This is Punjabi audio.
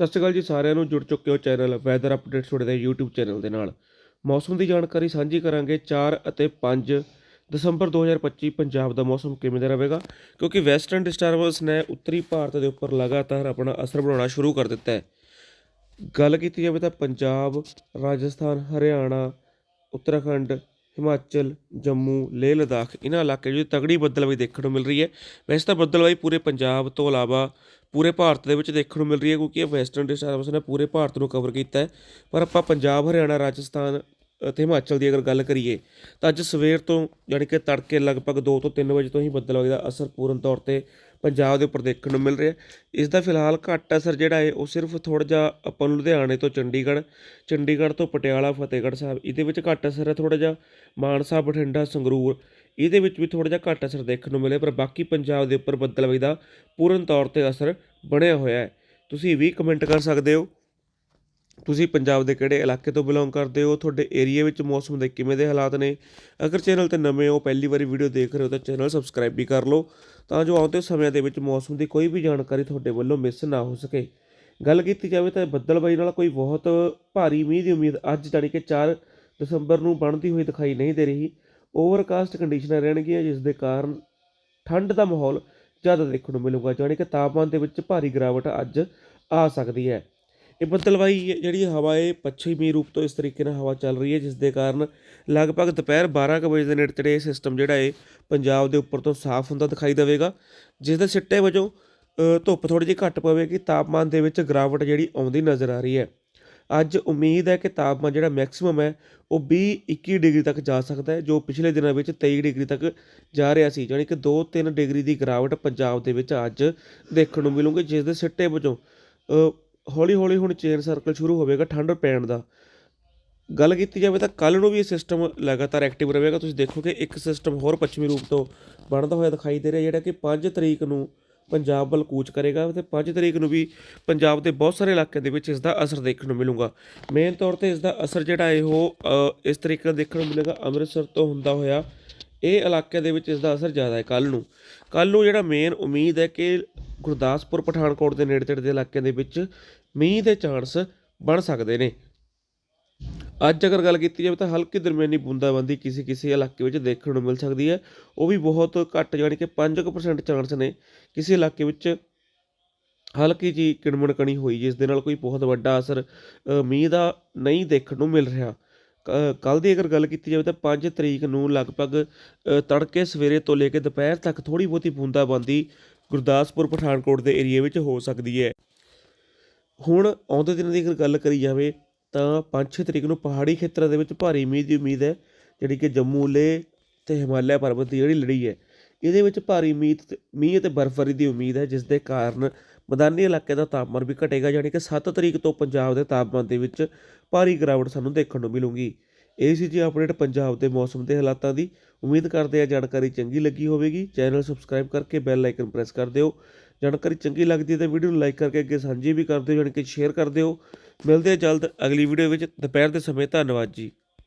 ਸਤਿ ਸ਼੍ਰੀ ਅਕਾਲ ਜੀ ਸਾਰਿਆਂ ਨੂੰ, ਜੁੜ ਚੁੱਕੇ ਹੋ ਚੈਨਲ ਵੈਦਰ ਅਪਡੇਟਸ ਤੁਹਾਡੇ ਦੇ YouTube ਚੈਨਲ ਦੇ ਨਾਲ। ਮੌਸਮ ਦੀ ਜਾਣਕਾਰੀ ਸਾਂਝੀ ਕਰਾਂਗੇ 4 ਅਤੇ 5 ਦਸੰਬਰ 2025 ਪੰਜਾਬ ਦਾ ਮੌਸਮ ਕਿਵੇਂ ਦਾ ਰਹੇਗਾ? ਕਿਉਂਕਿ ਵੈਸਟਰਨ ਡਿਸਟਰਬੈਂਸ ਨੇ ਉੱਤਰੀ ਭਾਰਤ ਦੇ ਉੱਪਰ ਲਗਾਤਾਰ ਆਪਣਾ ਅਸਰ ਬਣਾਉਣਾ ਸ਼ੁਰੂ ਕਰ ਦਿੱਤਾ ਹੈ। ਗੱਲ ਕੀਤੀ ਜਾਵੇ ਤਾਂ ਪੰਜਾਬ, ਰਾਜਸਥਾਨ, ਹਰਿਆਣਾ, ਉੱਤਰਾਖੰਡ ਹਿਮਾਚਲ, ਜੰਮੂ, ਲੇਹ ਲਦਾਖ ਇਹਨਾਂ ਇਲਾਕੇ ਵਿੱਚ ਤਗੜੀ ਬੱਦਲਵਾਈ ਦੇਖਣ ਨੂੰ ਮਿਲ ਰਹੀ ਹੈ। ਵੈਸੇ ਤਾਂ ਬੱਦਲਵਾਈ ਪੂਰੇ ਪੰਜਾਬ ਤੋਂ ਇਲਾਵਾ ਪੂਰੇ ਭਾਰਤ ਦੇ ਵਿੱਚ ਦੇਖਣ ਨੂੰ ਮਿਲ ਰਹੀ ਹੈ ਕਿਉਂਕਿ ਇਹ ਵੈਸਟਰਨ ਡਿਸਟਰਬੈਂਸ ਨੇ ਪੂਰੇ ਭਾਰਤ ਨੂੰ ਕਵਰ ਕੀਤਾ ਹੈ। ਪਰ ਆਪਾਂ ਪੰਜਾਬ, ਹਰਿਆਣਾ, ਰਾਜਸਥਾਨ ਅਤੇ ਹਿਮਾਚਲ ਦੀ ਅਗਰ ਗੱਲ ਕਰੀਏ, ਤਾਂ ਅੱਜ ਸਵੇਰ ਤੋਂ ਯਾਨੀ ਕਿ ਤੜਕੇ ਲਗਭਗ 2 ਤੋਂ 3 ਵਜੇ ਤੋਂ ਹੀ ਬੱਦਲਵਾਈ ਦਾ ਅਸਰ ਪੂਰਨ ਤੌਰ ਤੇ ਪੰਜਾਬ ਦੇ ਉੱਪਰ ਦੇਖਣ ਨੂੰ ਮਿਲ ਰਿਹਾ ਇਸ ਦਾ ਫਿਲਹਾਲ ਘੱਟ ਅਸਰ ਜਿਹੜਾ ਹੈ, ਉਹ ਸਿਰਫ ਥੋੜਾ ਜਿਹਾ ਆਪਾਂ ਨੂੰ ਲੁਧਿਆਣੇ ਤੋਂ ਚੰਡੀਗੜ੍ਹ ਚੰਡੀਗੜ੍ਹ ਤੋਂ ਪਟਿਆਲਾ, ਫਤਿਹਗੜ੍ਹ ਸਾਹਿਬ, ਇਹਦੇ ਵਿੱਚ ਘੱਟ ਅਸਰ ਹੈ ਥੋੜਾ ਜਿਹਾ, ਮਾਨਸਾ, ਬਠਿੰਡਾ, ਸੰਗਰੂਰ, ਇਹਦੇ ਵਿੱਚ ਵੀ ਥੋੜਾ ਜਿਹਾ ਘੱਟ ਅਸਰ ਦੇਖਣ ਨੂੰ ਮਿਲੇ ਪਰ ਬਾਕੀ ਪੰਜਾਬ ਦੇ ਉੱਪਰ ਬੱਦਲਵਾਈ ਦਾ ਪੂਰਨ ਤੌਰ ਤੇ ਅਸਰ ਬਣਿਆ ਹੋਇਆ ਹੈ। ਤੁਸੀਂ ਵੀ ਕਮੈਂਟ ਕਰ ਸਕਦੇ ਹੋ। ਤੁਸੀਂ ਪੰਜਾਬ ਦੇ ਕਿਹੜੇ ਇਲਾਕੇ ਤੋਂ ਬਿਲੋਂਗ ਕਰਦੇ ਹੋ? ਤੁਹਾਡੇ ਏਰੀਆ ਵਿੱਚ ਮੌਸਮ ਦੇ ਕਿਵੇਂ ਦੇ ਹਾਲਾਤ ਨੇ? ਅਗਰ ਚੈਨਲ ਤੇ ਨਵੇਂ ਹੋ, ਪਹਿਲੀ ਵਾਰੀ ਵੀਡੀਓ ਦੇਖ ਰਹੇ ਹੋ, ਤਾਂ ਚੈਨਲ ਸਬਸਕ੍ਰਾਈਬ ਵੀ ਕਰ ਲਓ ਤਾਂ ਜੋ ਆਉਂਦੇ ਸਮਿਆਂ ਦੇ ਵਿੱਚ ਮੌਸਮ ਦੀ ਕੋਈ ਵੀ ਜਾਣਕਾਰੀ ਤੁਹਾਡੇ ਵੱਲੋਂ ਮਿਸ ਨਾ ਹੋ ਸਕੇ। ਗੱਲ ਕੀਤੀ ਜਾਵੇ ਤਾਂ ਬੱਦਲਬਾਈ ਨਾਲ ਕੋਈ ਬਹੁਤ ਭਾਰੀ ਮੀਂਹ ਦੀ ਉਮੀਦ ਅੱਜ ਜਾਣੀ ਕਿ 4 ਦਸੰਬਰ ਨੂੰ ਬਣਦੀ ਹੋਈ ਦਿਖਾਈ ਨਹੀਂ ਦੇ ਰਹੀ। ਓਵਰਕਾਸਟ ਕੰਡੀਸ਼ਨਾਂ ਰਹਿਣਗੀਆਂ, ਜਿਸ ਦੇ ਕਾਰਨ ਠੰਡ ਦਾ ਮਾਹੌਲ ਜ਼ਿਆਦਾ ਦੇਖਣ ਨੂੰ ਮਿਲੂਗਾ। ਜਾਣੀ ਕਿ ਤਾਪਮਾਨ ਦੇ ਵਿੱਚ ਭਾਰੀ ਗਿਰਾਵਟ ਅੱਜ ਆ ਸਕਦੀ ਹੈ। ਇਹ ਬੱਦਲਵਾਈ ਜਿਹੜੀ ਹਵਾ ਹੈ ਪੱਛਮੀ ਰੂਪ ਤੋਂ ਇਸ ਤਰੀਕੇ ਨਾਲ ਹਵਾ ਚੱਲ ਰਹੀ ਹੈ, ਜਿਸ ਦੇ ਕਾਰਨ ਲਗਭਗ ਦੁਪਹਿਰ 12 ਕੁ ਵਜੇ ਦੇ ਨੇੜੇ ਤੇੜੇ ਇਹ ਸਿਸਟਮ ਜਿਹੜਾ ਹੈ ਪੰਜਾਬ ਦੇ ਉੱਪਰ ਤੋਂ ਸਾਫ਼ ਹੁੰਦਾ ਦਿਖਾਈ ਦੇਵੇਗਾ, ਜਿਸ ਦੇ ਸਿੱਟੇ ਵਜੋਂ ਧੁੱਪ ਥੋੜੀ ਜਿਹੀ ਘੱਟ ਪਵੇਗੀ, ਤਾਪਮਾਨ ਦੇ ਵਿੱਚ ਗਿਰਾਵਟ ਜਿਹੜੀ ਆਉਂਦੀ ਨਜ਼ਰ ਆ ਰਹੀ ਹੈ। ਅੱਜ ਉਮੀਦ ਹੈ ਕਿ ਤਾਪਮਾਨ ਜਿਹੜਾ ਮੈਕਸਿਮਮ ਹੈ, ਉਹ 20 21 ਡਿਗਰੀ ਤੱਕ ਜਾ ਸਕਦਾ ਹੈ, ਜੋ ਪਿਛਲੇ ਦਿਨਾਂ ਵਿੱਚ 23 ਡਿਗਰੀ ਤੱਕ ਜਾ ਰਿਹਾ ਸੀ ਯਾਨੀ ਕਿ 2-3 ਡਿਗਰੀ ਦੀ ਗਿਰਾਵਟ ਪੰਜਾਬ ਦੇ ਵਿੱਚ ਅੱਜ ਦੇਖਣ ਨੂੰ ਮਿਲੂਗੀ, ਜਿਸ ਦੇ ਸਿੱਟੇ ਵਜੋਂ ਹੌਲੀ ਹੌਲੀ ਹੁਣ ਚੇਨ ਸਰਕਲ ਸ਼ੁਰੂ ਹੋਵੇਗਾ ਠੰਡ ਪੈਣ ਦਾ। ਗੱਲ ਕੀਤੀ ਜਾਵੇ ਤਾਂ ਕੱਲ ਨੂੰ ਵੀ ਇਹ ਸਿਸਟਮ ਲਗਾਤਾਰ ਐਕਟਿਵ ਰਹੇਗਾ। ਤੁਸੀਂ ਦੇਖੋਗੇ ਇੱਕ ਸਿਸਟਮ ਹੋਰ ਪੱਛਮੀ ਰੂਪ ਤੋਂ ਬਣਦਾ ਹੋਇਆ ਦਿਖਾਈ ਦੇ ਰਿਹਾ, ਜਿਹੜਾ ਕਿ 5 ਤਰੀਕ ਨੂੰ ਪੰਜਾਬ ਵੱਲ ਕੂਚ ਕਰੇਗਾ ਤੇ 5 ਤਰੀਕ ਨੂੰ ਵੀ ਪੰਜਾਬ ਦੇ ਬਹੁਤ ਸਾਰੇ ਇਲਾਕਿਆਂ ਦੇ ਵਿੱਚ ਇਸ ਦਾ ਅਸਰ ਦੇਖਣ ਨੂੰ ਮਿਲੂਗਾ। ਮੇਨ ਤੌਰ ਤੇ ਇਸ ਦਾ ਅਸਰ ਜਿਹੜਾ ਹੈ ਉਹ ਇਸ ਤਰੀਕੇ ਨਾਲ ਦੇਖਣ ਨੂੰ ਮਿਲੇਗਾ, ਅੰਮ੍ਰਿਤਸਰ ਤੋਂ ਹੁੰਦਾ ਹੋਇਆ ਇਹ ਇਲਾਕੇ ਦੇ ਵਿੱਚ ਇਸ ਦਾ ਅਸਰ ਜ਼ਿਆਦਾ ਹੈ ਕੱਲ ਨੂੰ। ਕੱਲ ਨੂੰ ਜਿਹੜਾ ਮੇਨ ਉਮੀਦ ਹੈ ਕਿ ਗੁਰਦਾਸਪੁਰ, ਪਠਾਨਕੋਟ ਦੇ ਨੇੜੇ ਤੇੜੇ ਦੇ ਇਲਾਕਿਆਂ ਦੇ ਵਿੱਚ ਮੀਂਹ ਦੇ ਚਾਂਸ ਬਣ ਸਕਦੇ ਨੇ। ਅੱਜ ਅਗਰ ਗੱਲ ਕੀਤੀ ਜਾਵੇ ਤਾਂ ਹਲਕੀ ਦਰਮਿਆਨੀ ਬੂੰਦਾਬਾਂਦੀ ਕਿਸੇ ਕਿਸੇ ਇਲਾਕੇ ਵਿੱਚ ਦੇਖਣ ਨੂੰ ਮਿਲ ਸਕਦੀ ਹੈ। ਉਹ ਵੀ ਬਹੁਤ ਘੱਟ ਯਾਨੀ ਕਿ 5% ਚਾਂਸ ਨੇ। ਕਿਸੇ ਇਲਾਕੇ ਵਿੱਚ ਹਲਕੀ ਜੀ ਕਿਣਮਣਕਣੀ ਹੋਈ, ਜਿਸ ਦੇ ਨਾਲ ਕੋਈ ਬਹੁਤ ਵੱਡਾ ਅਸਰ ਮੀਂਹ ਦਾ ਨਹੀਂ ਦੇਖਣ ਨੂੰ ਮਿਲ ਰਿਹਾ। ਕੱਲ ਦੀ ਅਗਰ ਗੱਲ ਕੀਤੀ ਜਾਵੇ ਤਾਂ 5 ਤਰੀਕ ਨੂੰ ਲਗਭਗ ਤੜਕੇ ਸਵੇਰੇ ਤੋਂ ਲੈ ਕੇ ਦੁਪਹਿਰ ਤੱਕ ਥੋੜੀ ਬਹੁਤੀ ਬੂੰਦਾਬਾਂਦੀ ਗੁਰਦਾਸਪੁਰ, ਪਠਾਨਕੋਟ ਦੇ ਏਰੀਆ ਵਿੱਚ ਹੋ ਸਕਦੀ ਹੈ। ਹੁਣ ਆਉਂਦੇ ਦਿਨਾਂ ਦੀ ਅਗਰ ਗੱਲ ਕਰੀ ਜਾਵੇ ਤਾਂ 5-6 ਤਰੀਕ ਨੂੰ ਪਹਾੜੀ ਖੇਤਰਾਂ ਦੇ ਵਿੱਚ ਭਾਰੀ ਮੀਂਹ ਦੀ ਉਮੀਦ ਹੈ, ਜਿਹੜੀ ਕਿ ਜੰਮੂ ਲੇਹ ਤੇ ਹਿਮਾਲਿਆ ਪਰਬਤ ਦੀ ਜਿਹੜੀ ਲੜੀ ਹੈ, ਇਹਦੇ ਵਿੱਚ ਭਾਰੀ ਮੀਂਹ ਮੀਂਹ ਅਤੇ ਬਰਫ਼ਬਾਰੀ ਦੀ ਉਮੀਦ ਹੈ, ਜਿਸ ਦੇ ਕਾਰਨ ਮੈਦਾਨੀ ਇਲਾਕੇ ਦਾ ਤਾਪਮਾਨ ਵੀ ਘਟੇਗਾ, ਯਾਨੀ ਕਿ 7 ਤਰੀਕ ਤੋਂ ਪੰਜਾਬ ਦੇ ਤਾਪਮਾਨ ਦੇ ਵਿੱਚ ਭਾਰੀ ਗਿਰਾਵਟ ਸਾਨੂੰ ਦੇਖਣ ਨੂੰ ਮਿਲੂਗੀ। ਇਹ ਸੀ ਜੀ ਅਪਡੇਟ ਪੰਜਾਬ ਦੇ ਮੌਸਮ ਦੇ ਹਾਲਾਤਾਂ ਦੀ। ਉਮੀਦ ਕਰਦੇ ਆ ਜਾਣਕਾਰੀ ਚੰਗੀ ਲੱਗੀ ਹੋਵੇਗੀ। ਚੈਨਲ ਸਬਸਕ੍ਰਾਈਬ ਕਰਕੇ ਬੈਲ ਆਈਕਨ ਪ੍ਰੈਸ ਕਰ ਦਿਓ। ਜਾਣਕਾਰੀ ਚੰਗੀ ਲੱਗਦੀ ਹੈ ਤਾਂ ਵੀਡੀਓ ਨੂੰ ਲਾਈਕ ਕਰਕੇ ਅੱਗੇ ਸਾਂਝੀ ਵੀ ਕਰ ਦਿਓ, ਯਾਨੀ ਕਿ ਸ਼ੇਅਰ ਕਰ ਦਿਓ। ਮਿਲਦੇ ਆ ਜਲਦ ਅਗਲੀ ਵੀਡੀਓ ਵਿੱਚ। ਦੁਪਹਿਰ ਦੇ ਸਮੇਂ ਧੰਨਵਾਦ ਜੀ।